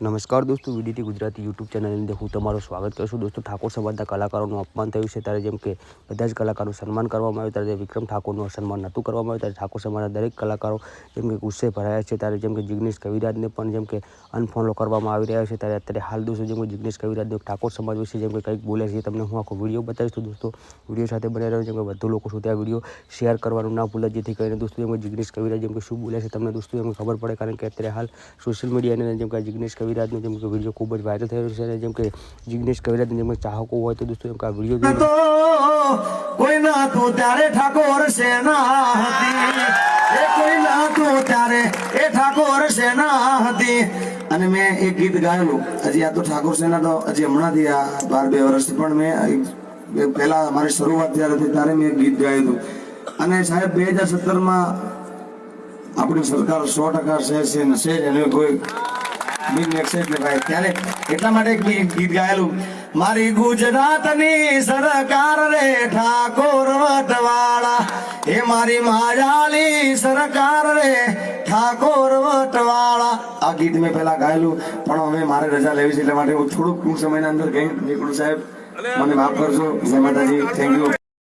નમસ્કાર દોસ્તો VDT Gujarati YouTube ચેનલની અંદર હું તમારું સ્વાગત કરું છું દોસ્તો ઠાકોર સમાજના કલાકારોનું અપમાન થયું છે ત્યારે જેમ કે બધા જ કલાકારોનું સન્માન કરવામાં આવ્યું ત્યારે વિક્રમ ઠાકોરનું સન્માન નહોતું કરવામાં આવ્યું ત્યારે ઠાકોર સમાજના દરેક કલાકારો જેમ કે ગુસ્સે ભરાયા છે ત્યારે જેમ કે જિગ્નેશ કવિરાજને પણ જેમ કે અનફોલો કરવામાં આવી રહ્યા છે ત્યારે અત્યારે હાલ દોસ્તો જેમ કે જિગ્નેશ કવિરાજનો ઠાકોર સમાજ વિશે જેમ કે કંઈક બોલે છે તમને હું આખો વીડિયો બતાવીશ તો દોસ્તો વીડિયો સાથે બને રહ્યો જેમ કે વધુ લોકો સુધી આ વીડિયો શેર કરવાનું ના ભૂલે જેથી કરીને દોસ્તો જેમ કે જિગ્નેશ કવિરાજ જેમ કે શું બોલે છે તમને દોસ્તો જેમ કે ખબર પડે કારણ કે અત્યારે હાલ સોશિયલ મીડિયાની અંદર જેમ કે જિગ્નેશ કવિરાજનો જેમ કે વીડિયો ખૂબ જ વાયરલ થઈ છે જેમ કે જિગ્નેશ કવિરાજને જેમ ચાહકો હોય તો દોસ્તો એમ કે આ વીડિયો કોઈ ના તું ત્યારે ઠાકોર સેના હતી? કોઈ ના તું ત્યારે એ ઠાકોર સેના હતી? અને મેં એક ગીત ગાયેલું. હજી આ તો ઠાકોર સેના તો હજી હમણાંથી આ બાર બે વર્ષથી પણ મેં પહેલા મારી શરૂઆત જ્યારે થઈ ત્યારે મેં એક ગીત ગાયું હતું અને સાહેબ, બે હજાર સત્તરમાં આપણી સરકાર સો ટકા ને છે એને કોઈ એટલા માટે એક ગીત ગાયેલું. મારી ગુજરાતની સરકાર રે ઠાકોર વટવાળા. એ મારી માયાલી સરકાર રે ઠાકોર વટવાળા. આ ગીત મેં પહેલા ગાયેલું, પણ હવે મારે રજા લેવી છે, એટલા માટે હું થોડુંક ટૂંક સમયના અંદર ગઈ નીકળું સાહેબ. મને માફ કરજો. જય માતાજી. Thank you